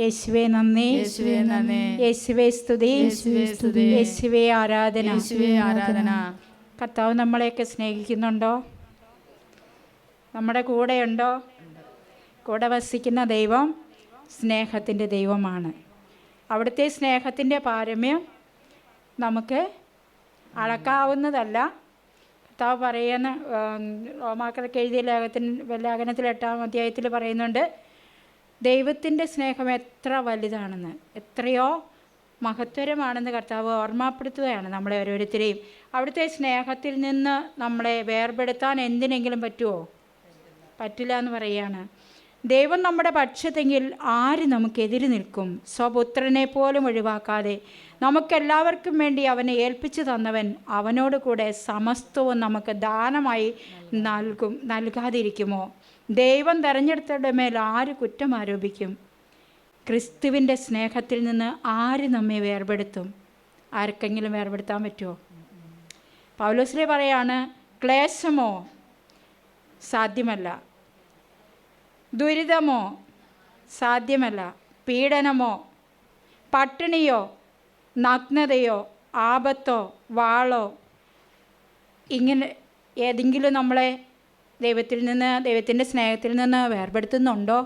യേശുവേ നന്ദി. യേശുവേ നന്ദി. യേശുവേ സ്തുതി. യേശുവേ സ്തുതി. യേശുവേ ആരാധന. യേശുവേ ആരാധന. കർത്താവ് നമ്മളെയൊക്കെ സ്നേഹിക്കുന്നുണ്ടോ? നമ്മുടെ കൂടെയുണ്ടോ? കൂടെ വസിക്കുന്ന ദൈവം സ്നേഹത്തിന്റെ ദൈവമാണ്. അവിടുത്തെ സ്നേഹത്തിന്റെ പാരമ്യം നമുക്ക് അളക്കാവുന്നതല്ല. കർത്താവ് പറയുന്ന റോമാക്കൾക്ക് എഴുതിയ ലേഖത്തിന് ലേഖനത്തിൽ എട്ടാം അധ്യായത്തിൽ പറയുന്നുണ്ട് ദൈവത്തിന്റെ സ്നേഹം എത്ര വലുതാണെന്ന് എത്രയോ മഹത്തരമാണെന്ന് കർത്താവ് ഓർമ്മപ്പെടുത്തുകയാണ് നമ്മളെ ഓരോരുത്തരെയും. അവിടുത്തെ സ്നേഹത്തിൽ നിന്ന് നമ്മളെ വേർപെടുത്താൻ എന്തിനെങ്കിലും പറ്റുമോ പറ്റില്ല എന്ന് പറയുകയാണ്. ദൈവം നമ്മുടെ പക്ഷത്തെങ്കിൽ ആര് നമുക്കെതിര് നിൽക്കും? സ്വപുത്രനെ പോലും ഒഴിവാക്കാതെ. നമുക്കെല്ലാവർക്കും വേണ്ടി അവനെ ഏൽപ്പിച്ചു തന്നവൻ അവനോട് കൂടെ സമസ്തവും നമുക്ക് ദാനമായി നൽകും നൽകാതിരിക്കുമോ? ദൈവം തെരഞ്ഞെടുത്തവരുടെ മേൽ ആര് കുറ്റം ആരോപിക്കും? ക്രിസ്തുവിന്റെ സ്നേഹത്തിൽ നിന്ന് ആര് നമ്മെ വേർപെടുത്തും? ആർക്കെങ്കിലും വേർപെടുത്താൻ പറ്റുമോ? പൗലോസിലെ പറയാണ് ക്ലേശമോ? സാധ്യമല്ല. ദുരിതമോ? സാധ്യമല്ല. പീഡനമോ? പട്ടിണിയോ? നഗ്നതയോ? ആപത്തോ? വാളോ? ഇങ്ങനെ ഏതെങ്കിലും നമ്മളെ ദൈവത്തിൽ നിന്ന് ദൈവത്തിന്റെ സ്നേഹത്തിൽ നിന്ന് വേർപെടുത്തുന്നുണ്ടോ?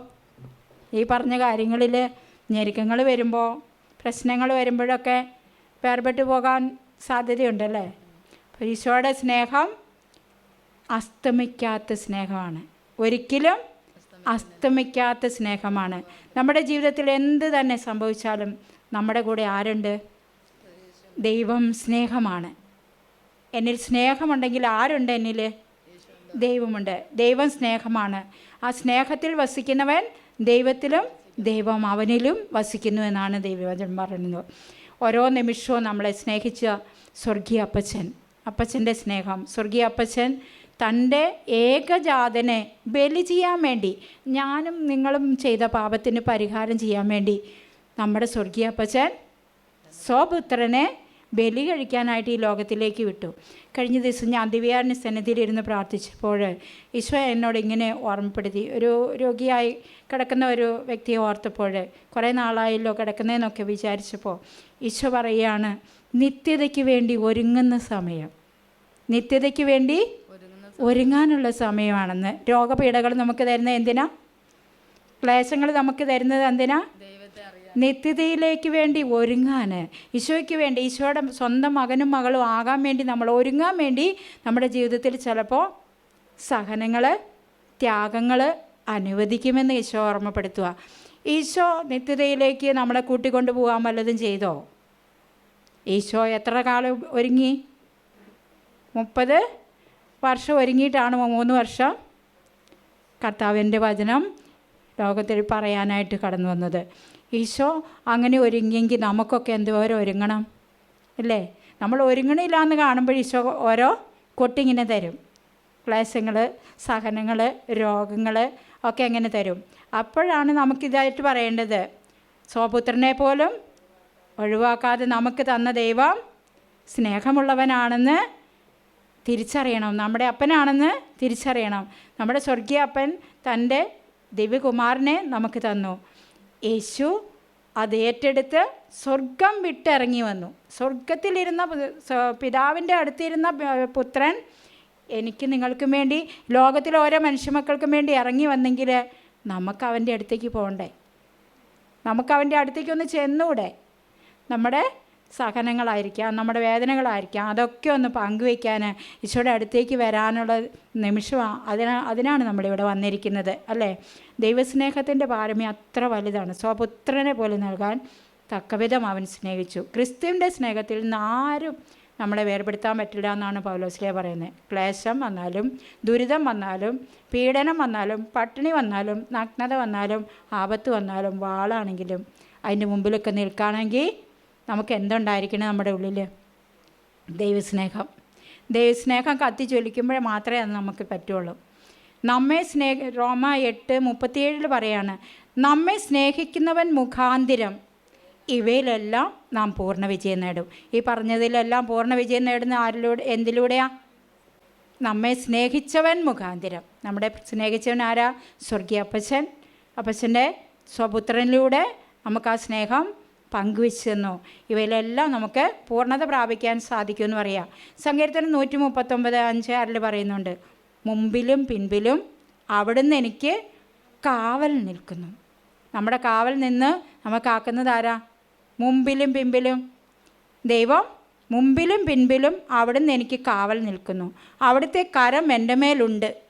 ഈ പറഞ്ഞ കാര്യങ്ങളിൽ ഞെരുക്കങ്ങൾ വരുമ്പോൾ പ്രശ്നങ്ങൾ വരുമ്പോഴൊക്കെ വേർപെട്ടു പോകാൻ സാധ്യതയുണ്ടല്ലേ? അപ്പോൾ ഈശോയുടെ സ്നേഹം അസ്തമിക്കാത്ത സ്നേഹമാണ്. ഒരിക്കലും അസ്തമിക്കാത്ത സ്നേഹമാണ്. നമ്മുടെ ജീവിതത്തിൽ എന്ത് തന്നെ സംഭവിച്ചാലും നമ്മുടെ കൂടെ ആരുണ്ട്? ദൈവം സ്നേഹമാണ്. എന്നിൽ സ്നേഹമുണ്ടെങ്കിൽ ആരുണ്ട് എന്നിൽ ദൈവമുണ്ട്. ദൈവം സ്നേഹമാണ്. ആ സ്നേഹത്തിൽ വസിക്കുന്നവൻ ദൈവത്തിലും ദൈവം അവനിലും വസിക്കുന്നു എന്നാണ് ദൈവവചനം പറയുന്നത്. ഓരോ നിമിഷവും നമ്മളെ സ്നേഹിച്ച സ്വർഗീയ അപ്പച്ചൻ അപ്പച്ചന്റെ സ്നേഹം. സ്വർഗീയ അപ്പച്ചൻ തന്റെ ഏകജാതനെ ബലി ചെയ്യാൻ വേണ്ടി ഞാനും നിങ്ങളും ചെയ്ത പാപത്തിന് പരിഹാരം ചെയ്യാൻ വേണ്ടി നമ്മുടെ സ്വർഗീയ അപ്പച്ചൻ സ്വപുത്രനെ ബലി കഴിക്കാനായിട്ട് ഈ ലോകത്തിലേക്ക് വിട്ടു. കഴിഞ്ഞ ദിവസം ഞാൻ ദിവ്യാറിന്റെ സന്നിധിയിലിരുന്ന് പ്രാർത്ഥിച്ചപ്പോൾ ഈശോ എന്നോട് ഇങ്ങനെ ഓർമ്മപ്പെടുത്തി. ഒരു രോഗിയായി കിടക്കുന്ന ഒരു വ്യക്തിയെ ഓർത്തപ്പോൾ കുറേ നാളായല്ലോ കിടക്കുന്നതെന്നൊക്കെ വിചാരിച്ചപ്പോൾ ഈശോ പറയുകയാണ് നിത്യതയ്ക്ക് വേണ്ടി ഒരുങ്ങുന്ന സമയം. നിത്യതയ്ക്ക് വേണ്ടി ഒരുങ്ങാനുള്ള സമയമാണെന്ന്. രോഗപീഠകൾ നമുക്ക് തരുന്നത് എന്തിനാ? ക്ലേശങ്ങൾ നമുക്ക് തരുന്നത് എന്തിനാ? നിത്യതയിലേക്ക് വേണ്ടി ഒരുങ്ങാൻ ഈശോയ്ക്ക് വേണ്ടി ഈശോയുടെ സ്വന്തം മകനും മകളും ആകാൻ വേണ്ടി നമ്മൾ ഒരുങ്ങാൻ വേണ്ടി നമ്മുടെ ജീവിതത്തിൽ ചിലപ്പോൾ സഹനങ്ങൾ ത്യാഗങ്ങൾ അനുവദിക്കുമെന്ന് ഈശോ ഓർമ്മപ്പെടുത്തുക. ഈശോ നിത്യതയിലേക്ക് നമ്മളെ കൂട്ടിക്കൊണ്ടു പോകാൻ വല്ലതും ചെയ്തോ? ഈശോ എത്ര കാലം ഒരുങ്ങി? മുപ്പത് വർഷം ഒരുങ്ങിയിട്ടാണ് മൂന്ന് വർഷം? കർത്താവിന്റെ വചനം ലോകത്തിൽ പറയാനായിട്ട് കടന്നു വന്നത്. ഈശോ അങ്ങനെ ഒരുങ്ങിയെങ്കിൽ നമുക്കൊക്കെ എന്തോരം ഒരുങ്ങണം? അല്ലേ? നമ്മൾ ഒരുങ്ങണില്ല എന്ന് കാണുമ്പോൾ ഈശോ ഓരോ കൊട്ടിങ്ങനെ തരും. ക്ലേശങ്ങൾ സഹനങ്ങൾ രോഗങ്ങൾ ഒക്കെ എങ്ങനെ തരും. അപ്പോഴാണ് നമുക്കിതായിട്ട് പറയേണ്ടത്. സ്വപുത്രനെ പോലും ഒഴിവാക്കാതെ നമുക്ക് തന്ന ദൈവം സ്നേഹമുള്ളവനാണെന്ന് തിരിച്ചറിയണം. നമ്മുടെ അപ്പനാണെന്ന് തിരിച്ചറിയണം. നമ്മുടെ സ്വർഗീയ അപ്പൻ തന്റെ ദിവ്യകുമാരനെ നമുക്ക് തന്നു. യേശു അത് ഏറ്റെടുത്ത് സ്വർഗം വിട്ടിറങ്ങി വന്നു. സ്വർഗത്തിലിരുന്ന പിതാവിന്റെ അടുത്തിരുന്ന പുത്രൻ എനിക്ക് നിങ്ങൾക്കും വേണ്ടി ലോകത്തിലെ ഓരോ മനുഷ്യമക്കൾക്കും വേണ്ടി ഇറങ്ങി വന്നെങ്കിൽ നമുക്ക് അവന്റെ അടുത്തേക്ക് പോകണ്ടേ? നമുക്ക് അവന്റെ അടുത്തേക്ക് ഒന്ന് ചെന്നൂടെ? നമ്മുടെ സഹനങ്ങളായിരിക്കാം നമ്മുടെ വേദനകളായിരിക്കാം അതൊക്കെ ഒന്ന് പങ്കുവയ്ക്കാൻ ഈശോയുടെ അടുത്തേക്ക് വരാനുള്ള നിമിഷമാണ് അതിനാ അതിനാണ് നമ്മളിവിടെ വന്നിരിക്കുന്നത് അല്ലേ? ദൈവസ്നേഹത്തിന്റെ പാരമ്യം അത്ര വലുതാണ്. സ്വപുത്രനെ പോലെ നൽകാൻ തക്കവിധം അവൻ സ്നേഹിച്ചു. ക്രിസ്തുവിന്റെ സ്നേഹത്തിൽ നിന്ന് ആരും നമ്മളെ വേർപെടുത്താൻ പറ്റില്ല എന്നാണ് പൗലോസ്ലിയ പറയുന്നത്. ക്ലേശം വന്നാലും ദുരിതം വന്നാലും പീഡനം വന്നാലും പട്ടിണി വന്നാലും നഗ്നത വന്നാലും ആപത്ത് വന്നാലും വാളാണെങ്കിലും അതിന്റെ മുമ്പിലൊക്കെ നിൽക്കുകയാണെങ്കിൽ നമുക്ക് എന്തുണ്ടായിരിക്കണം നമ്മുടെ ഉള്ളിൽ ദൈവസ്നേഹം. ദൈവസ്നേഹം കത്തി ജ്വലിക്കുമ്പോൾ മാത്രമേ അത് നമുക്ക് പറ്റുള്ളൂ. നമ്മെ സ്നേഹ റോമ എട്ട് മുപ്പത്തിയേഴിൽ പറയാണ് നമ്മെ സ്നേഹിക്കുന്നവൻ മുഖാന്തിരം ഇവയിലെല്ലാം നാം പൂർണ വിജയം നേടും. ഈ പറഞ്ഞതിലെല്ലാം പൂർണ വിജയം നേടുന്ന ആരിലൂടെ എന്തിലൂടെയാ? നമ്മെ സ്നേഹിച്ചവൻ മുഖാന്തിരം. നമ്മുടെ സ്നേഹിച്ചവൻ ആരാ? സ്വർഗീയ അപ്പച്ചൻ. അപ്പച്ചന്റെ സ്വപുത്രനിലൂടെ നമുക്ക് ആ സ്നേഹം പങ്കുവെച്ച് തന്നു ഇവയിലെല്ലാം നമുക്ക് പൂർണത പ്രാപിക്കാൻ സാധിക്കുമെന്ന് പറയാം. സങ്കീർത്തനം നൂറ്റി മുപ്പത്തൊമ്പത് അഞ്ച് ആറിൽ പറയുന്നുണ്ട് മുമ്പിലും പിൻപിലും അവിടുന്ന് എനിക്ക് കാവൽ നിൽക്കുന്നു. നമ്മുടെ കാവൽ നിന്ന് നമുക്കാക്കുന്നത് ആരാ? മുമ്പിലും പിൻപിലും. ദൈവം മുമ്പിലും പിൻപിലും അവിടുന്ന് എനിക്ക് കാവൽ നിൽക്കുന്നു. അവിടുത്തെ കരം എന്റെ മേലുണ്ട്.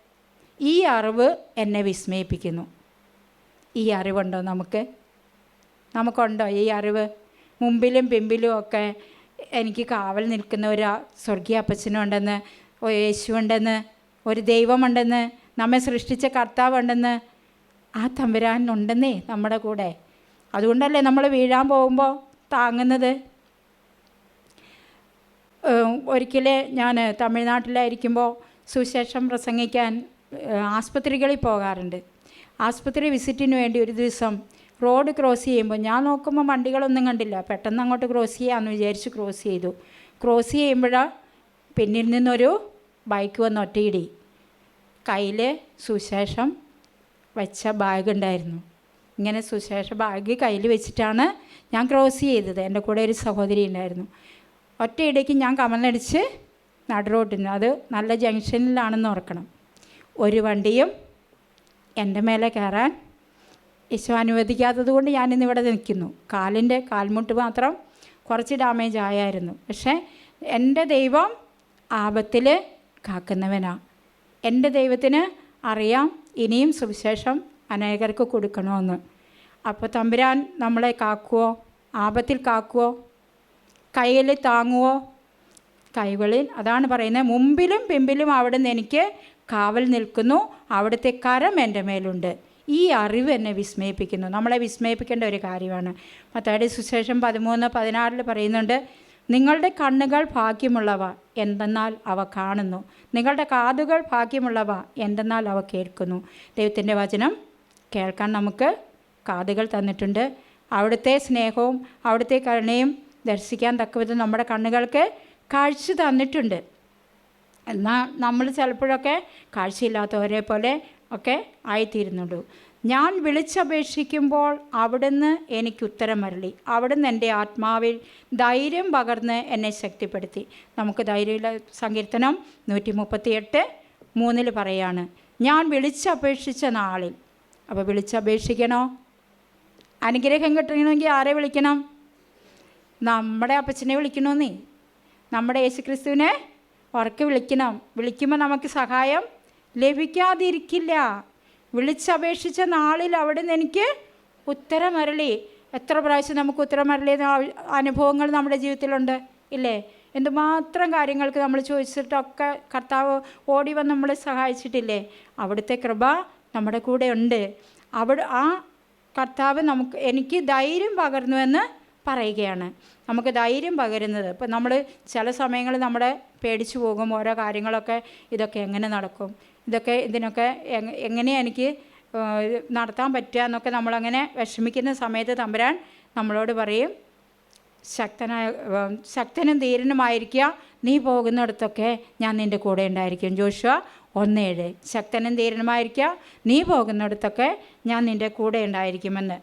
ഈ അറിവ് എന്നെ വിസ്മയിപ്പിക്കുന്നു. ഈ അറിവുണ്ടോ നമുക്ക്? നമുക്കുണ്ടോ ഈ അറിവ്? മുമ്പിലും പിമ്പിലും ഒക്കെ എനിക്ക് കാവൽ നിൽക്കുന്ന ഒരു സ്വർഗീയ അപ്പച്ചനുണ്ടെന്ന് യേശു യേശുണ്ടെന്ന് ഒരു ദൈവമുണ്ടെന്ന് നമ്മെ സൃഷ്ടിച്ച കർത്താവുണ്ടെന്ന് ആ തമ്പുരാൻ ഉണ്ടെന്നേ നമ്മുടെ കൂടെ. അതുകൊണ്ടല്ലേ നമ്മൾ വീഴാൻ പോകുമ്പോൾ താങ്ങുന്നത്? ഒരിക്കലേ ഞാൻ തമിഴ്നാട്ടിലായിരിക്കുമ്പോൾ സുശേഷം പ്രസംഗിക്കാൻ ആസ്പത്രികളിൽ പോകാറുണ്ട്. ആസ്പത്രി വിസിറ്റിന് വേണ്ടി ഒരു ദിവസം റോഡ് ക്രോസ് ചെയ്യുമ്പോൾ ഞാൻ നോക്കുമ്പോൾ വണ്ടികളൊന്നും കണ്ടില്ല. പെട്ടെന്ന് അങ്ങോട്ട് ക്രോസ് ചെയ്യാമെന്ന് വിചാരിച്ച് ക്രോസ് ചെയ്തു. ക്രോസ് ചെയ്യുമ്പോഴാണ് പിന്നിൽ നിന്നൊരു ബൈക്ക് വന്ന് ഒറ്റയിടി. കയ്യിൽ സുശേഷം വെച്ച ബാഗ് ഉണ്ടായിരുന്നു. ഇങ്ങനെ സുശേഷ ബാഗ് കയ്യിൽ വെച്ചിട്ടാണ് ഞാൻ ക്രോസ് ചെയ്തത്. എന്റെ കൂടെ ഒരു സഹോദരി ഉണ്ടായിരുന്നു. ഒറ്റയിടയ്ക്ക് ഞാൻ കമലടിച്ച് നടുറോട്ടിന് അത് നല്ല ജംഗ്ഷനിലാണെന്ന് ഓർക്കണം. ഒരു വണ്ടിയും എന്റെ മേലെ കയറാൻ ഈശോ അനുവദിക്കാത്തത് കൊണ്ട് ഞാനിന്ന് ഇവിടെ നിൽക്കുന്നു. കാലിന്റെ കാൽമുട്ട് മാത്രം കുറച്ച് ഡാമേജ് ആയായിരുന്നു. പക്ഷേ എന്റെ ദൈവം ആപത്തിൽ കാക്കുന്നവനാണ് എന്റെ ദൈവത്തിന് അറിയാം ഇനിയും സുവിശേഷം അനേകർക്ക് കൊടുക്കണമെന്ന്. അപ്പോൾ തമ്പുരാൻ നമ്മളെ കാക്കുവോ? ആപത്തിൽ കാക്കുവോ? കയ്യിൽ താങ്ങുവോ? കൈകളിൽ അതാണ് പറയുന്നത് മുമ്പിലും പിമ്പിലും അവിടുന്ന് എനിക്ക് കാവൽ നിൽക്കുന്നു. അവിടുത്തെ കരം എന്റെ മേലുണ്ട്. ഈ അറിവ് എന്നെ വിസ്മയിപ്പിക്കുന്നു. നമ്മളെ വിസ്മയിപ്പിക്കേണ്ട ഒരു കാര്യമാണ്. മത്തായുടെ സുശേഷം പതിമൂന്ന് പതിനാറിൽ പറയുന്നുണ്ട് നിങ്ങളുടെ കണ്ണുകൾ ഭാഗ്യമുള്ളവ എന്തെന്നാൽ അവ കാണുന്നു. നിങ്ങളുടെ കാതുകൾ ഭാഗ്യമുള്ളവ എന്തെന്നാൽ അവ കേൾക്കുന്നു. ദൈവത്തിന്റെ വചനം കേൾക്കാൻ നമുക്ക് കാതുകൾ തന്നിട്ടുണ്ട്. അവിടുത്തെ സ്നേഹവും അവിടുത്തെ കരുണയും ദർശിക്കാൻ തക്കവിധം നമ്മുടെ കണ്ണുകൾക്ക് കാഴ്ച തന്നിട്ടുണ്ട്. എന്നാൽ നമ്മൾ ചിലപ്പോഴൊക്കെ കാഴ്ചയില്ലാത്തവരെ പോലെ ഒക്കെ ആയിത്തീരുന്നുള്ളൂ. ഞാൻ വിളിച്ചപേക്ഷിക്കുമ്പോൾ അവിടുന്ന് എനിക്ക് ഉത്തരം മരളി അവിടുന്ന് എന്റെ ആത്മാവിൽ ധൈര്യം പകർന്ന് എന്നെ ശക്തിപ്പെടുത്തി. നമുക്ക് ധൈര്യമുള്ള സങ്കീർത്തനം നൂറ്റി മുപ്പത്തി എട്ട് മൂന്നിൽ പറയാണ്. ഞാൻ വിളിച്ചപേക്ഷിച്ച നാളിൽ. അപ്പോൾ വിളിച്ചപേക്ഷിക്കണോ? അനുഗ്രഹം കിട്ടണമെങ്കിൽ ആരെ വിളിക്കണം? നമ്മുടെ അപ്പച്ചനെ വിളിക്കണമെന്നേ നമ്മുടെ യേശുക്രിസ്തുവിനെ ഉറക്കി വിളിക്കണം. വിളിക്കുമ്പോൾ നമുക്ക് സഹായം ലഭിക്കാതിരിക്കില്ല. വിളിച്ചപേക്ഷിച്ച നാളിൽ അവിടെ നിന്ന് എനിക്ക് ഉത്തരമരളി. എത്ര പ്രാവശ്യം നമുക്ക് ഉത്തരമരളിയ അനുഭവങ്ങൾ നമ്മുടെ ജീവിതത്തിലുണ്ട്? ഇല്ലേ? എന്തുമാത്രം കാര്യങ്ങൾക്ക് നമ്മൾ ചോദിച്ചിട്ടൊക്കെ കർത്താവ് ഓടി വന്ന് നമ്മളെ സഹായിച്ചിട്ടില്ലേ? അവിടുത്തെ കൃപ നമ്മുടെ കൂടെ ഉണ്ട്. അവിടെ ആ കർത്താവ് നമുക്ക് എനിക്ക് ധൈര്യം പകർന്നുവെന്ന് പറയുകയാണ്. നമുക്ക് ധൈര്യം പകരുന്നത്. ഇപ്പം നമ്മൾ ചില സമയങ്ങളിൽ നമ്മുടെ പേടിച്ചു പോകും. ഓരോ കാര്യങ്ങളൊക്കെ ഇതൊക്കെ എങ്ങനെ നടക്കും? ഇതൊക്കെ ഇതിനൊക്കെ എങ്ങനെ എങ്ങനെയാ എനിക്ക് നടത്താൻ പറ്റുക എന്നൊക്കെ നമ്മളങ്ങനെ വിഷമിക്കുന്ന സമയത്ത് തമ്പുരാൻ നമ്മളോട് പറയും ശക്തനായ ശക്തനും ധീരനുമായിരിക്കുക. നീ പോകുന്നിടത്തൊക്കെ ഞാൻ നിന്റെ കൂടെ ഉണ്ടായിരിക്കും. ജോഷുവ ഒന്നേഴ്. ശക്തനും ധീരനുമായിരിക്കുക. നീ പോകുന്നിടത്തൊക്കെ ഞാൻ നിന്റെ കൂടെ ഉണ്ടായിരിക്കുമെന്ന്.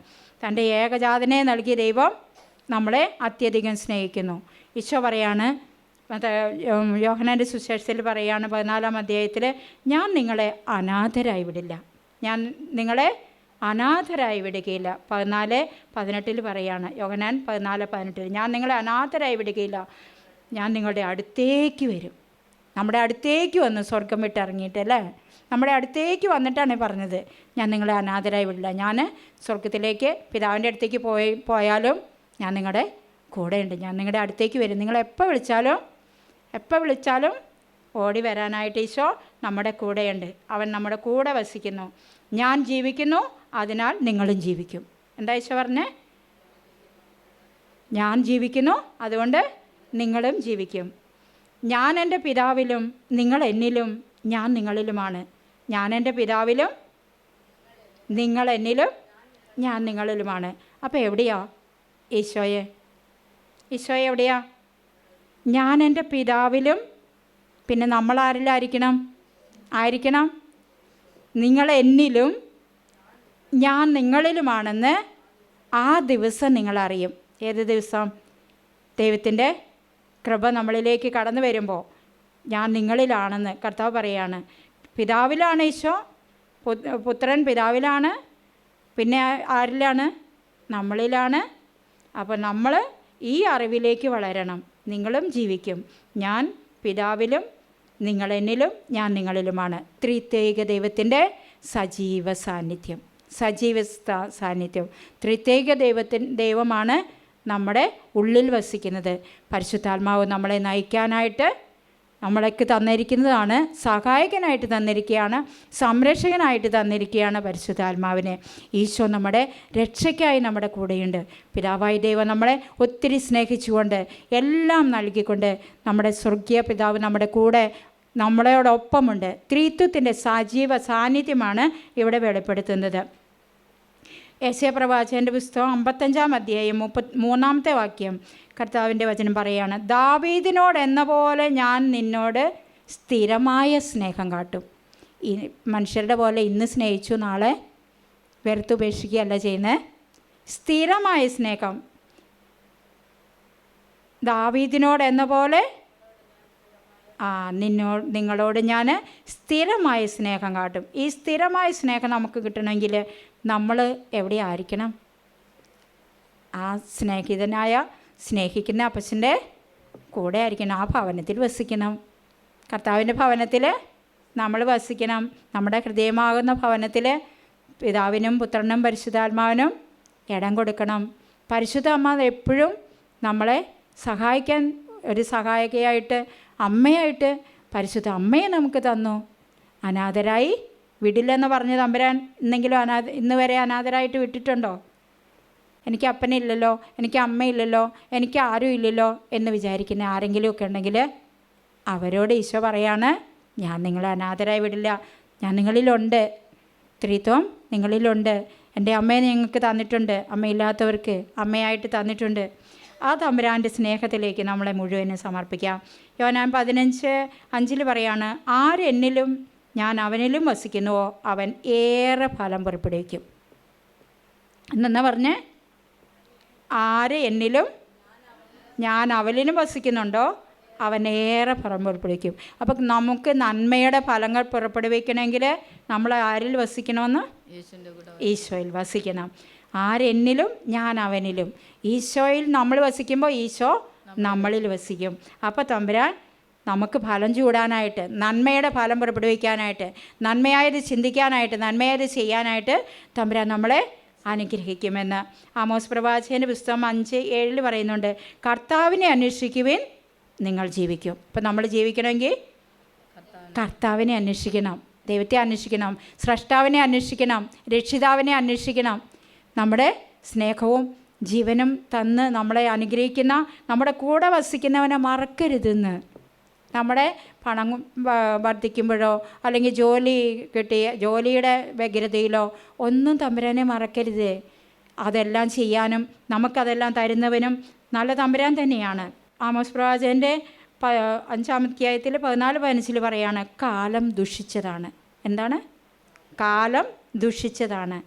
തന്റെ ഏകജാതനെ നൽകിയ ദൈവം നമ്മളെ അത്യധികം സ്നേഹിക്കുന്നു. ഈശോ പറയാണ് യോഹനാന്റെ സുശേഷത്തിൽ പറയാണ് പതിനാലാം അധ്യായത്തിൽ ഞാൻ നിങ്ങളെ അനാഥരായി വിടില്ല. ഞാൻ നിങ്ങളെ അനാഥരായി വിടുകയില്ല. പതിനാല് പതിനെട്ടിൽ പറയാണ് യോഹനാൻ പതിനാല് പതിനെട്ടിൽ ഞാൻ നിങ്ങളെ അനാഥരായി വിടുകയില്ല. ഞാൻ നിങ്ങളുടെ അടുത്തേക്ക് വരും. നമ്മുടെ അടുത്തേക്ക് വന്ന് സ്വർഗം വിട്ട് ഇറങ്ങിയിട്ടല്ലേ നമ്മുടെ അടുത്തേക്ക് വന്നിട്ടാണ് പറഞ്ഞത്. ഞാൻ നിങ്ങളെ അനാഥരായി വിടില്ല. ഞാൻ സ്വർഗത്തിലേക്ക് പിതാവിന്റെ അടുത്തേക്ക് പോയി പോയാലും ഞാൻ നിങ്ങളുടെ കൂടെയുണ്ട്. ഞാൻ നിങ്ങളുടെ അടുത്തേക്ക് വരും. നിങ്ങൾ എപ്പോൾ വിളിച്ചാലും എപ്പോൾ വിളിച്ചാലും ഓടി വരാനായിട്ട് ഈശോ നമ്മുടെ കൂടെയുണ്ട്. അവൻ നമ്മുടെ കൂടെ വസിക്കുന്നു. ഞാൻ ജീവിക്കുന്നു അതിനാൽ നിങ്ങളും ജീവിക്കും. എന്താ ഈശോ പറഞ്ഞേ? ഞാൻ ജീവിക്കുന്നു അതുകൊണ്ട് നിങ്ങളും ജീവിക്കും. ഞാൻ എന്റെ പിതാവിലും നിങ്ങൾ എന്നിലും ഞാൻ നിങ്ങളിലുമാണ്. ഞാൻ എന്റെ പിതാവിലും നിങ്ങൾ എന്നിലും ഞാൻ നിങ്ങളിലുമാണ്. അപ്പോൾ എവിടെയാ? ഈശോയെ. ഈശോ എവിടെയാ? ഞാൻ എന്റെ പിതാവിലും പിന്നെ നമ്മൾ ആരിലായിരിക്കണം? ആയിരിക്കണം. നിങ്ങൾ എന്നിലും ഞാൻ നിങ്ങളിലുമാണെന്ന് ആ ദിവസം നിങ്ങളറിയും ഏത് ദിവസം? ദൈവത്തിന്റെ കൃപ നമ്മളിലേക്ക് കടന്നു വരുമ്പോൾ ഞാൻ നിങ്ങളിലാണെന്ന് കർത്താവ് പറയാണ്. പിതാവിലാണ് ഈശോ. പുത്രൻ പിതാവിലാണ്. പിന്നെ ആരിലാണ്? നമ്മളിലാണ്. അപ്പോൾ നമ്മൾ ഈ അറിവിലേക്ക് വളരണം. നിങ്ങളും ജീവിക്കും. ഞാൻ പിതാവിലും നിങ്ങൾ എന്നിലും ഞാൻ നിങ്ങളിലുമാണ്. ത്രിത്യേക ദൈവത്തിന്റെ സജീവ സാന്നിധ്യം. സജീവ സാന്നിധ്യം. ത്രിത്യേക ദൈവത്തിൻ ദൈവമാണ് നമ്മുടെ ഉള്ളിൽ വസിക്കുന്നത്. പരിശുദ്ധാത്മാവ് നമ്മളെ നയിക്കാനായിട്ട് നമ്മളേക്ക് തന്നിരിക്കുന്നതാണ് സഹായകനായിട്ട് തന്നിരിക്കുകയാണ് സംരക്ഷകനായിട്ട് തന്നിരിക്കുകയാണ് പരിശുദ്ധാത്മാവിനെ. ഈശോ നമ്മുടെ രക്ഷയ്ക്കായി നമ്മുടെ കൂടെയുണ്ട്. പിതാവായി ദൈവം നമ്മളെ ഒത്തിരി സ്നേഹിച്ചുകൊണ്ട് എല്ലാം നൽകിക്കൊണ്ട് നമ്മുടെ സ്വർഗീയ പിതാവ് നമ്മുടെ കൂടെ നമ്മളോടൊപ്പമുണ്ട്. ത്രീത്വത്തിന്റെ സജീവ സാന്നിധ്യമാണ് ഇവിടെ വെളിപ്പെടുത്തുന്നത്. യശയ പ്രവാചകന്റെ പുസ്തകം അമ്പത്തഞ്ചാം അധ്യായം മുപ്പത് മൂന്നാമത്തെ വാക്യം കർത്താവിന്റെ വചനം പറയുകയാണ് ദാവീദിനോട് എന്ന പോലെ ഞാൻ നിന്നോട് സ്ഥിരമായ സ്നേഹം കാട്ടും. ഈ മനുഷ്യരുടെ പോലെ ഇന്ന് സ്നേഹിച്ചു നാളെ വെറുത്തുപേക്ഷിക്കുകയല്ല ചെയ്യുന്നത് സ്ഥിരമായ സ്നേഹം. ദാവീദിനോട് എന്ന പോലെ ആ നിന്നോ നിങ്ങളോട് ഞാൻ സ്ഥിരമായ സ്നേഹം കാട്ടും. ഈ സ്ഥിരമായ സ്നേഹം നമുക്ക് കിട്ടണമെങ്കിൽ നമ്മൾ എവിടെ ആയിരിക്കണം? ആ സ്നേഹിതനായ സ്നേഹിക്കുന്ന അപ്പച്ചന്റെ കൂടെ ആയിരിക്കണം. ആ ഭവനത്തിൽ വസിക്കണം. കർത്താവിന്റെ ഭവനത്തിൽ നമ്മൾ വസിക്കണം. നമ്മുടെ ഹൃദയമാകുന്ന ഭവനത്തിൽ പിതാവിനും പുത്രനും പരിശുദ്ധാത്മാവിനും ഇടം കൊടുക്കണം. പരിശുദ്ധ അമ്മ എപ്പോഴും നമ്മളെ സഹായിക്കാൻ ഒരു സഹായികയായിട്ട് അമ്മയായിട്ട് പരിശുദ്ധ അമ്മയെ നമുക്ക് തന്നു. അനാഥരായി വിടില്ലെന്ന് പറഞ്ഞ് തമ്പുരാൻ എന്തെങ്കിലും അനാഥ ഇന്ന് വരെ അനാഥരായിട്ട് വിട്ടിട്ടുണ്ടോ? എനിക്ക് അപ്പനില്ലല്ലോ എനിക്ക് അമ്മയില്ലല്ലോ എനിക്ക് ആരും ഇല്ലല്ലോ എന്ന് വിചാരിക്കുന്ന ആരെങ്കിലുമൊക്കെ ഉണ്ടെങ്കിൽ അവരോട് ഈശോ പറയാണ് ഞാൻ നിങ്ങളെ അനാഥരായി വിടില്ല. ഞാൻ നിങ്ങളിലുണ്ട്. ത്രിത്വം നിങ്ങളിലുണ്ട്. എന്റെ അമ്മയെ നിങ്ങൾക്ക് തന്നിട്ടുണ്ട്. അമ്മയില്ലാത്തവർക്ക് അമ്മയായിട്ട് തന്നിട്ടുണ്ട്. ആ തമ്പുരാന്റെ സ്നേഹത്തിലേക്ക് നമ്മളെ മുഴുവനും സമർപ്പിക്കാം. യോനാൻ പതിനഞ്ച് അഞ്ചിൽ പറയാണ് ആരെന്നിലും ഞാൻ അവനിലും വസിക്കുന്നുവോ അവൻ ഏറെ ഫലം പുറപ്പെടുവിക്കും. എന്നെന്നാ പറഞ്ഞേ? ആര് എന്നിലും ഞാൻ അവനിലും വസിക്കുന്നുണ്ടോ? അവൻ ഏറെ ഫലം പുറപ്പെടുവിക്കും. അപ്പം നമുക്ക് നന്മയുടെ ഫലങ്ങൾ പുറപ്പെടുവിക്കണമെങ്കിൽ നമ്മൾ ആരിൽ വസിക്കണമെന്ന്? ഈശോയിൽ വസിക്കണം. ആരെന്നിലും ഞാൻ അവനിലും. ഈശോയിൽ നമ്മൾ വസിക്കുമ്പോൾ ഈശോ നമ്മളിൽ വസിക്കും. അപ്പോൾ തമ്പുരാൻ നമുക്ക് ഫലം ചൂടാനായിട്ട് നന്മയുടെ ഫലം പുറപ്പെടുവിക്കാനായിട്ട് നന്മയായത് ചിന്തിക്കാനായിട്ട് നന്മയായത് ചെയ്യാനായിട്ട് തമ്പുരാൻ നമ്മളെ അനുഗ്രഹിക്കുമെന്ന് ആമോസ് പ്രവാചകന്റെ പുസ്തകം അഞ്ച് ഏഴിൽ പറയുന്നുണ്ട് കർത്താവിനെ അന്വേഷിക്കുവിൻ നിങ്ങൾ ജീവിക്കും. ഇപ്പം നമ്മൾ ജീവിക്കണമെങ്കിൽ കർത്താവിനെ അന്വേഷിക്കണം ദൈവത്തെ അന്വേഷിക്കണം സ്രഷ്ടാവിനെ അന്വേഷിക്കണം രക്ഷിതാവിനെ അന്വേഷിക്കണം. നമ്മുടെ സ്നേഹവും ജീവനും തന്ന് നമ്മളെ അനുഗ്രഹിക്കുന്ന നമ്മുടെ കൂടെ വസിക്കുന്നവനെ മറക്കരുതെന്ന് നമ്മുടെ പണം വർദ്ധിക്കുമ്പോഴോ അല്ലെങ്കിൽ ജോലി കിട്ടിയ ജോലിയുടെ വ്യഗ്രതയിലോ ഒന്നും തമ്പുരാനെ മറക്കരുത്. അതെല്ലാം ചെയ്യാനും നമുക്കതെല്ലാം തരുന്നവനും നല്ല തമ്പുരാൻ തന്നെയാണ്. ആമോസ് പ്രവാചകന്റെ പ അഞ്ചാം അധ്യായത്തിൽ പതിനാല് പതിനഞ്ചിൽ പറയാണ് കാലം ദുഷിച്ചതാണ്. എന്താണ്? കാലം ദുഷിച്ചതാണ്.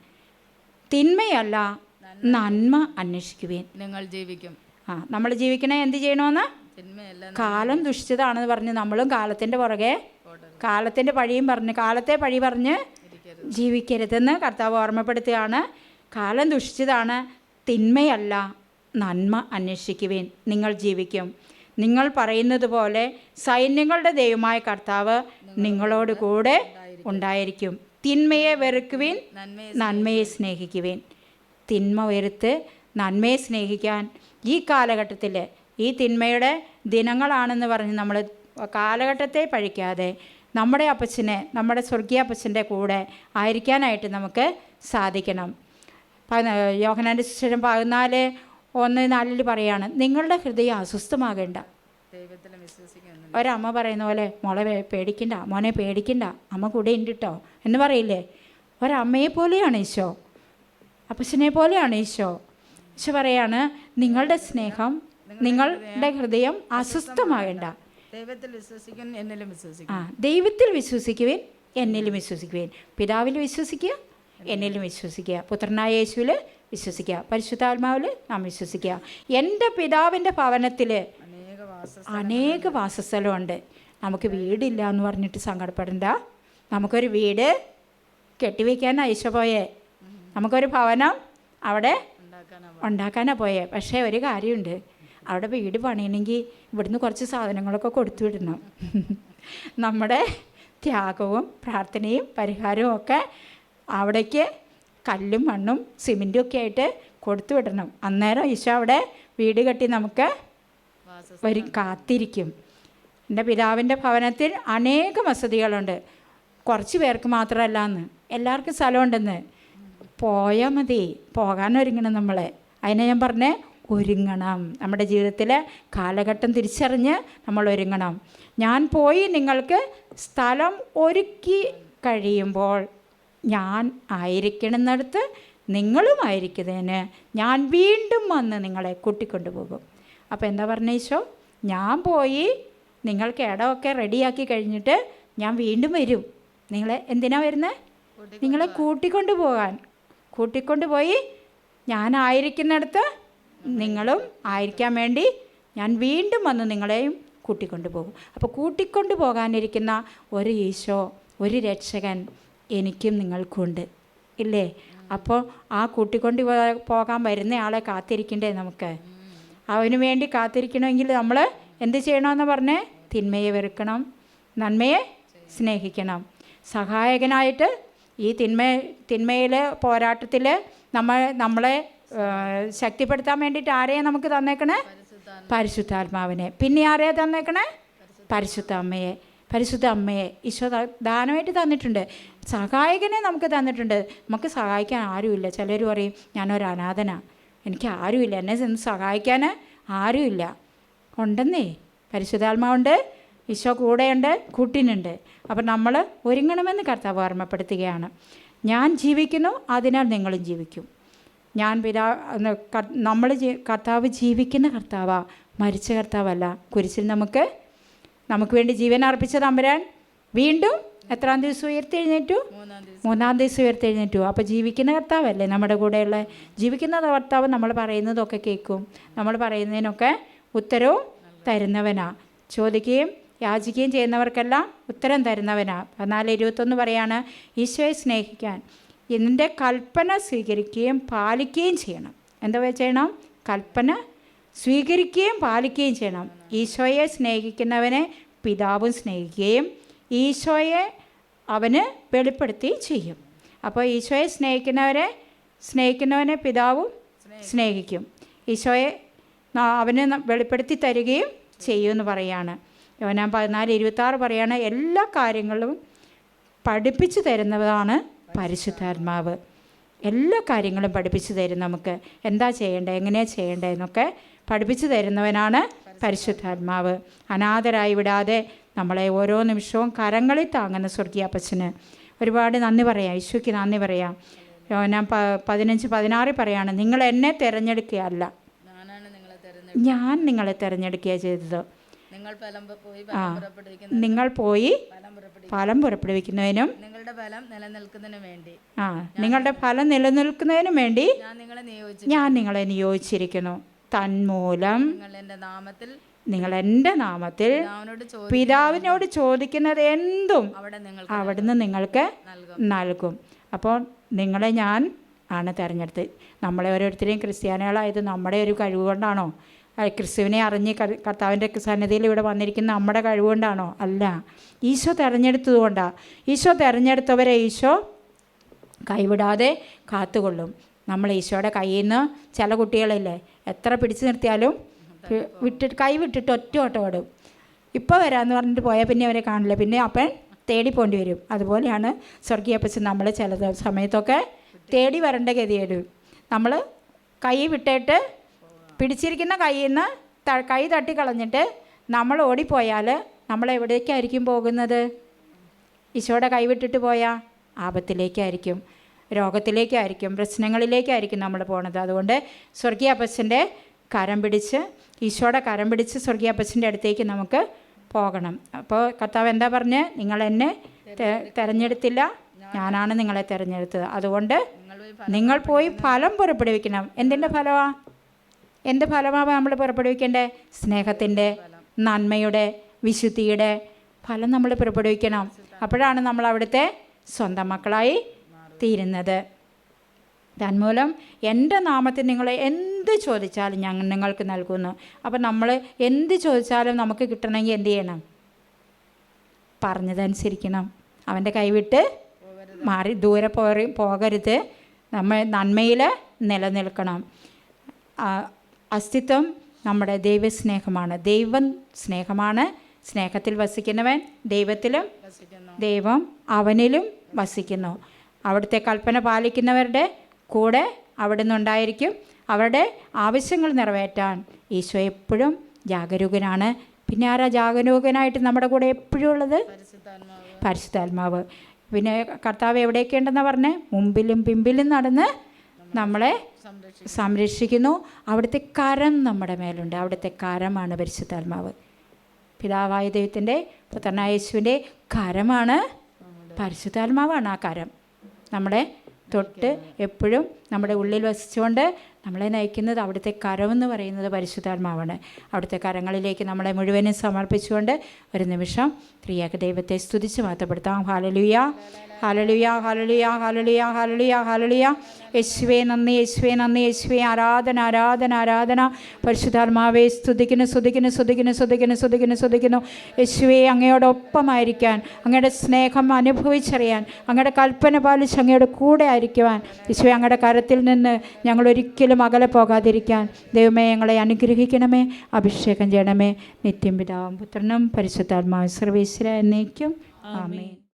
തിന്മയല്ല നന്മ അന്വേഷിക്കുവേൻ. നിങ്ങൾ ജീവിക്കും. ആ നമ്മൾ ജീവിക്കണേ എന്ത് ചെയ്യണമെന്ന്? കാലം ദുഷിച്ചതാണെന്ന് പറഞ്ഞ് നമ്മളും കാലത്തിന്റെ പുറകെ കാലത്തിന്റെ കാലത്തിന്റെ പഴിയും പറഞ്ഞ് കാലത്തെ പഴി പറഞ്ഞ് ജീവിക്കരുതെന്ന് കർത്താവ് ഓർമ്മപ്പെടുത്തുകയാണ്. കാലം ദുഷിച്ചതാണ് തിന്മയല്ല നന്മ അന്വേഷിക്കുവേൻ. നിങ്ങൾ ജീവിക്കും. നിങ്ങൾ പറയുന്നത് പോലെ സൈന്യങ്ങളുടെ ദൈവമായ കർത്താവ് നിങ്ങളോട് കൂടെ ഉണ്ടായിരിക്കും. തിന്മയെ വെറുക്കുവിൻ നന്മയെ നന്മയെ സ്നേഹിക്കുവേൻ. തിന്മ വെറുത്ത് നന്മയെ സ്നേഹിക്കാൻ ഈ കാലഘട്ടത്തിൽ ഈ തിന്മയുടെ ദിനങ്ങളാണെന്ന് പറഞ്ഞ് നമ്മൾ കാലഘട്ടത്തെ പഴിക്കാതെ നമ്മുടെ അപ്പച്ചനെ നമ്മുടെ സ്വർഗീയ അപ്പച്ചന്റെ കൂടെ ആയിരിക്കാനായിട്ട് നമുക്ക് സാധിക്കണം. യോഹനാന്റെ ശിക്ഷരം പതിനാല് ഒന്ന് നാലിൽ പറയാണ് നിങ്ങളുടെ ഹൃദയം അസ്വസ്ഥമാകേണ്ട. ഒരമ്മ പറയുന്ന പോലെ മോളെ പേടിക്കണ്ട മോനെ പേടിക്കണ്ട അമ്മ കൂടെ ഉണ്ട് കേട്ടോ എന്ന് പറയില്ലേ? ഒരമ്മയെ പോലെയാണ് ഈശോ അപ്പച്ചനെ പോലെയാണ് ഈശോ. ഈശോ പറയാണ് നിങ്ങളുടെ സ്നേഹം നിങ്ങളുടെ ഹൃദയം അസ്വസ്ഥമാകേണ്ട. ദൈവത്തിൽ വിശ്വസിക്കുന്നു എന്നിലും വിശ്വസിക്കും. ആ ദൈവത്തിൽ വിശ്വസിക്കുവേൻ എന്നിലും വിശ്വസിക്കുവേൻ. പിതാവിൽ വിശ്വസിക്കുക എന്നിലും വിശ്വസിക്കുക. പുത്രനായ യേശുവിൽ വിശ്വസിക്കുക. പരിശുദ്ധാത്മാവിൽ നാം വിശ്വസിക്കുക. എന്റെ പിതാവിന്റെ ഭവനത്തിൽ അനേക വാസസ്ഥലമുണ്ട്. നമുക്ക് വീടില്ല എന്ന് പറഞ്ഞിട്ട് സങ്കടപ്പെടണ്ട. നമുക്കൊരു വീട് കെട്ടിവെക്കാൻ ഐശ പോയേ. നമുക്കൊരു ഭവനം അവിടെ ഉണ്ടാക്കാനാ ഉണ്ടാക്കാനാണ് പോയേ. പക്ഷേ ഒരു കാര്യമുണ്ട്. അവിടെ വീട് പണിയണമെങ്കിൽ ഇവിടുന്ന് കുറച്ച് സാധനങ്ങളൊക്കെ കൊടുത്തു വിടണം നമ്മുടെ ത്യാഗവും പ്രാർത്ഥനയും പരിഹാരവും ഒക്കെ അവിടേക്ക് കല്ലും മണ്ണും സിമെന്റും ഒക്കെ ആയിട്ട് കൊടുത്തു വിടണം അന്നേരം ഈശോ അവിടെ വീട് കെട്ടി നമുക്ക് വരും കാത്തിരിക്കും. എന്റെ പിതാവിന്റെ ഭവനത്തിൽ അനേകം വസതികളുണ്ട്. കുറച്ച് പേർക്ക് മാത്രമല്ല എന്ന് എല്ലാവർക്കും സ്ഥലമുണ്ടെന്ന്. പോയാൽ മതി. പോകാൻ ഒരുങ്ങണം നമ്മളെ. അതിനെ ഞാൻ പറഞ്ഞേ ഒരുങ്ങണം. നമ്മുടെ ജീവിതത്തിലെ കാലഘട്ടം തിരിച്ചറിഞ്ഞ് നമ്മൾ ഒരുങ്ങണം. ഞാൻ പോയി നിങ്ങൾക്ക് സ്ഥലം ഒരുക്കി കഴിയുമ്പോൾ ഞാൻ ആയിരിക്കണമെന്നിടത്ത് നിങ്ങളും ആയിരിക്കുന്നതിന് ഞാൻ വീണ്ടും വന്ന് നിങ്ങളെ കൂട്ടിക്കൊണ്ടു പോകും അപ്പോൾ എന്താ പറഞ്ഞേശോ ഞാൻ പോയി നിങ്ങൾക്ക് ഇടമൊക്കെ റെഡിയാക്കി കഴിഞ്ഞിട്ട് ഞാൻ വീണ്ടും വരും. നിങ്ങളെ എന്തിനാ വരുന്നത് നിങ്ങളെ കൂട്ടിക്കൊണ്ടു പോകാൻ കൂട്ടിക്കൊണ്ടുപോയി ഞാനായിരിക്കുന്നിടത്ത് നിങ്ങളും ആയിരിക്കാൻ വേണ്ടി ഞാൻ വീണ്ടും വന്ന് നിങ്ങളെയും കൂട്ടിക്കൊണ്ടു പോകും അപ്പോൾ കൂട്ടിക്കൊണ്ടു പോകാനിരിക്കുന്ന ഒരു ഈശോ ഒരു രക്ഷകൻ എനിക്കും നിങ്ങൾക്കുണ്ട്. ഇല്ലേ? അപ്പോൾ ആ കൂട്ടിക്കൊണ്ട് പോകാൻ വരുന്ന ആളെ കാത്തിരിക്കണ്ടേ നമുക്ക്? അവന് വേണ്ടി കാത്തിരിക്കണമെങ്കിൽ നമ്മൾ എന്ത് ചെയ്യണമെന്ന് പറഞ്ഞേ? തിന്മയെ വെറുക്കണം നന്മയെ സ്നേഹിക്കണം. സഹായകനായിട്ട് ഈ തിന്മ തിന്മയിലെ പോരാട്ടത്തിൽ നമ്മൾ നമ്മളെ ശക്തിപ്പെടുത്താൻ വേണ്ടിയിട്ട് ആരെയെ നമുക്ക് തന്നേക്കണേ? പരിശുദ്ധാത്മാവിനെ. പിന്നെ ആരെയെ തന്നേക്കണേ? പരിശുദ്ധ അമ്മയെ. പരിശുദ്ധ അമ്മയെ. ഈശോ ദാനമായിട്ട് തന്നിട്ടുണ്ട്. സഹായകനെ നമുക്ക് തന്നിട്ടുണ്ട്. നമുക്ക് സഹായിക്കാൻ ആരുമില്ല. ചിലർ പറയും ഞാനൊരു അനാഥന. എനിക്ക് ആരുമില്ല. എന്നെ ചെന്ന് സഹായിക്കാൻ ആരുമില്ല. ഉണ്ടെന്നേ. പരിശുദ്ധാത്മാവുണ്ട്. ഈശോ കൂടെയുണ്ട്. കൂട്ടിനുണ്ട്. അപ്പം നമ്മൾ ഒരുങ്ങണമെന്ന് കർത്താവ് ഓർമ്മപ്പെടുത്തുകയാണ്. ഞാൻ ജീവിക്കുന്നു അതിനാൽ നിങ്ങളും ജീവിക്കും. ഞാൻ പിതാ നമ്മൾ കർത്താവ് ജീവിക്കുന്ന കർത്താവാ മരിച്ച കർത്താവല്ല. കുരിശിൽ നമുക്ക് നമുക്ക് വേണ്ടി ജീവൻ അർപ്പിച്ച തമ്പുരാൻ വീണ്ടും എത്രാം ദിവസം ഉയർത്തെഴുന്നേറ്റു? മൂന്നാം ദിവസം. മൂന്നാം ദിവസം ഉയർത്തെഴുന്നേറ്റു. അപ്പോൾ ജീവിക്കുന്ന കർത്താവല്ലേ നമ്മുടെ കൂടെയുള്ള? ജീവിക്കുന്ന കർത്താവ് നമ്മൾ പറയുന്നതൊക്കെ കേൾക്കും. നമ്മൾ പറയുന്നതിനൊക്കെ ഉത്തരവും തരുന്നവനാ. ചോദിക്കുകയും യാചിക്കുകയും ചെയ്യുന്നവർക്കെല്ലാം ഉത്തരം തരുന്നവനാ. പതിനാല് ഇരുപത്തൊന്ന് പറയാണ് ഈശോയെ സ്നേഹിക്കാൻ. ഇതിന്റെ കൽപ്പന സ്വീകരിക്കുകയും പാലിക്കുകയും ചെയ്യണം. എന്താ ചെയ്യണം? കൽപ്പന സ്വീകരിക്കുകയും പാലിക്കുകയും ചെയ്യണം. ഈശോയെ സ്നേഹിക്കുന്നവനെ പിതാവും സ്നേഹിക്കുകയും ഈശോയെ അവന് വെളിപ്പെടുത്തുകയും ചെയ്യും. അപ്പോൾ ഈശോയെ സ്നേഹിക്കുന്നവരെ സ്നേഹിക്കുന്നവനെ പിതാവും സ്നേഹിക്കും. ഈശോയെ അവന് വെളിപ്പെടുത്തി തരികയും ചെയ്യുമെന്ന് പറയാണ്. യോനാം പതിനാല് ഇരുപത്താറ് പറയാണ് എല്ലാ കാര്യങ്ങളും പഠിപ്പിച്ചു തരുന്നതാണ് പരിശുദ്ധാത്മാവ് എല്ലാ കാര്യങ്ങളും പഠിപ്പിച്ചു തരും നമുക്ക്. എന്താ ചെയ്യേണ്ടത്? എങ്ങനെയാണ് ചെയ്യേണ്ടത് എന്നൊക്കെ പഠിപ്പിച്ചു തരുന്നവനാണ് പരിശുദ്ധാത്മാവ്. അനാഥരായി വിടാതെ നമ്മളെ ഓരോ നിമിഷവും കരങ്ങളിൽ താങ്ങുന്ന സ്വർഗീയ അപ്പച്ചന്. ഒരുപാട് നന്ദി പറയാം. ഈശോയ്ക്ക് നന്ദി പറയാം. ഞാൻ പ പതിനഞ്ച് പതിനാറിൽ പറയാണ് നിങ്ങൾ എന്നെ തിരഞ്ഞെടുക്കുകയല്ല ഞാൻ നിങ്ങളെ തിരഞ്ഞെടുക്കുകയാണ് ചെയ്തത്. നിങ്ങൾ പോയി ഫലം പുറപ്പെടുവിക്കുന്ന നിങ്ങൾ പോയി ഫലം പുറപ്പെടുവി പുറപ്പെടുവിക്കുന്നതിനും നിങ്ങളുടെ ഫലം നിലനിൽക്കുന്നതിനു വേണ്ടി. ആ നിങ്ങളുടെ ഫലം നിലനിൽക്കുന്നതിനും വേണ്ടി ഞാൻ നിങ്ങളെ നിയോഗിച്ചിരിക്കുന്നു. തന്മൂലം നാമത്തിൽ നിങ്ങൾ എന്റെ നാമത്തിൽ പിതാവിനോട് ചോദി പിതാവിനോട് ചോദിക്കുന്നത് എന്തും അവിടെ അവിടുന്ന് നിങ്ങൾക്ക് നൽകും. അപ്പോൾ നിങ്ങളെ ഞാൻ ആണ് തിരഞ്ഞെടുത്ത്. നമ്മളെ ഓരോരുത്തരെയും ക്രിസ്ത്യാനികളായത് നമ്മുടെ ഒരു കഴിവ് കൊണ്ടാണോ? ക്രിസ്തുവിനെ അറിഞ്ഞ് കർത്താവിന്റെ സന്നിധിയിൽ ഇവിടെ വന്നിരിക്കുന്ന നമ്മുടെ കഴിവുകൊണ്ടാണോ? അല്ല. ഈശോ തിരഞ്ഞെടുത്തതുകൊണ്ടാണ് ഈശോ തിരഞ്ഞെടുത്തവരെ ഈശോ കൈവിടാതെ കാത്തുകൊള്ളും. നമ്മൾ ഈശോയുടെ കയ്യിൽ നിന്ന് ചില കുട്ടികളില്ലേ എത്ര പിടിച്ചു നിർത്തിയാലും വിട്ടിട്ട് കൈ വിട്ടിട്ട് ഒറ്റ ഓട്ടം ഓടും. ഇപ്പോൾ വരാമെന്ന് പറഞ്ഞിട്ട് പോയാൽ പിന്നെ അവരെ കാണില്ല. പിന്നെ അപ്പൻ തേടി പോണ്ടി വരും. അതുപോലെയാണ് സ്വർഗീയപ്പച്ചൻ നമ്മൾ ചില സമയത്തൊക്കെ തേടി വരേണ്ട ഗതിയേട് നമ്മൾ കൈ വിട്ടിട്ട് പിടിച്ചിരിക്കുന്ന കയ്യിൽ നിന്ന് ത കൈ തട്ടിക്കളഞ്ഞിട്ട് നമ്മൾ ഓടിപ്പോയാൽ നമ്മൾ എവിടേക്കായിരിക്കും പോകുന്നത്? ഈശോയുടെ കൈവിട്ടിട്ട് പോയാൽ ആപത്തിലേക്കായിരിക്കും രോഗത്തിലേക്കായിരിക്കും പ്രശ്നങ്ങളിലേക്കായിരിക്കും നമ്മൾ പോകുന്നത് അതുകൊണ്ട് സ്വർഗീയ അപ്പച്ചന്റെ കരം പിടിച്ച് ഈശോയുടെ കരം പിടിച്ച് സ്വർഗീയ അപ്പച്ചന്റെ അടുത്തേക്ക് നമുക്ക് പോകണം. അപ്പോൾ കർത്താവ് എന്താ പറഞ്ഞ്? നിങ്ങൾ എന്നെ തിരഞ്ഞെടുത്തില്ല. ഞാനാണ് നിങ്ങളെ തിരഞ്ഞെടുത്തത്. അതുകൊണ്ട് നിങ്ങൾ പോയി ഫലം പുറപ്പെടുവിക്കണം. എന്തിന്റെ ഫലമാ? എന്ത് ഫലമാണ് നമ്മൾ പുറപ്പെടുവിക്കേണ്ടേ സ്നേഹത്തിന്റെ നന്മയുടെ വിശുദ്ധിയുടെ ഫലം നമ്മൾ പുറപ്പെടുവിക്കണം. അപ്പോഴാണ് നമ്മൾ അവിടുത്തെ സ്വന്തം മക്കളായി തീരുന്നത്. തന്മൂലം എന്റെ നാമത്തിൽ നിങ്ങൾ എന്ത് ചോദിച്ചാലും ഞങ്ങൾ നിങ്ങൾക്ക് നൽകുന്നു. അപ്പം നമ്മൾ എന്ത് ചോദിച്ചാലും നമുക്ക് കിട്ടണമെങ്കിൽ എന്ത് ചെയ്യണം? പറഞ്ഞതനുസരിക്കണം. അവന്റെ കൈവിട്ട് മാറി ദൂരെ പോകരുത്. നമ്മൾ നന്മയിൽ നിലനിൽക്കണം. അസ്തിത്വം നമ്മുടെ ദൈവസ്നേഹമാണ്. ദൈവം സ്നേഹമാണ്. സ്നേഹത്തിൽ വസിക്കുന്നവൻ ദൈവത്തിലും ദൈവം അവനിലും വസിക്കുന്നു. അവിടുത്തെ കൽപ്പന പാലിക്കുന്നവരുടെ കൂടെ അവിടുന്ന് ഉണ്ടായിരിക്കും. അവരുടെ ആവശ്യങ്ങൾ നിറവേറ്റാൻ ഈശോ എപ്പോഴും ജാഗരൂകനാണ്. പിന്നെ ആരാ ജാഗരൂകനായിട്ട് നമ്മുടെ കൂടെ എപ്പോഴും ഉള്ളത്? പരിശുദ്ധാത്മാവ്. പരിശുദ്ധാത്മാവ്. പിന്നെ കർത്താവ് എവിടെയൊക്കെ ഉണ്ടെന്ന് പറഞ്ഞ്? മുമ്പിലും പിമ്പിലും നടന്ന് നമ്മളെ സംരക്ഷിക്കും സംരക്ഷിക്കുന്നു. അവിടുത്തെ കരം നമ്മുടെ മേലുണ്ട്. അവിടുത്തെ കരമാണ് പരിശുദ്ധാത്മാവ്. പിതാവായ ദൈവത്തിന്റെ പുത്രനായ യേശുവിന്റെ കരമാണ് പരിശുദ്ധാത്മാവാണ് ആ കരം. നമ്മളെ തൊട്ട് എപ്പോഴും നമ്മുടെ ഉള്ളിൽ വസിച്ചുകൊണ്ട് നമ്മളെ നയിക്കുന്നത് അവിടുത്തെ കരമെന്ന് പറയുന്നത് പരിശുദ്ധാത്മാവാണ്. അവിടുത്തെ കരങ്ങളിലേക്ക് നമ്മളെ മുഴുവനും സമർപ്പിച്ചുകൊണ്ട് ഒരു നിമിഷം ത്രിയേക ദൈവത്തെ സ്തുതിച്ച് മാറ്റപ്പെടുത്താം ഹാലലുയ ഹാലലുയ ഹാലലുയ ഹാലലുയ ഹാലലുയ ഹാലലുയ. യേശുവേ നന്ദി യേശുവേ നന്ദി യേശുവേ. ആരാധന ആരാധന ആരാധന. പരിശുദ്ധാത്മാവെ സ്തുതിക്കുന്നു സ്തുതിക്കുന്നു സ്തുതിക്കുന്നു സ്തുതിക്കുന്നു സ്തുതിക്കുന്നു സ്തുതിക്കുന്നു. യേശുവേ അങ്ങയോടൊപ്പമായിരിക്കാൻ അങ്ങയുടെ സ്നേഹം അനുഭവിച്ചറിയാൻ അങ്ങയുടെ കൽപ്പന പാലിച്ച് അങ്ങയുടെ കൂടെ ആയിരിക്കുവാൻ. യേശുവേ അങ്ങയുടെ കരത്തിൽ നിന്ന് ഞങ്ങൾ ഒരിക്കലും അകലെ പോകാതിരിക്കാൻ. ദൈവമേ ഞങ്ങളെ അനുഗ്രഹിക്കണമേ അഭിഷേകം ചെയ്യണമേ. നിത്യം പിതാവും പുത്രനും പരിശുദ്ധാത്മാവ് സർവേശ്വര എന്നേക്കും. ആമേൻ.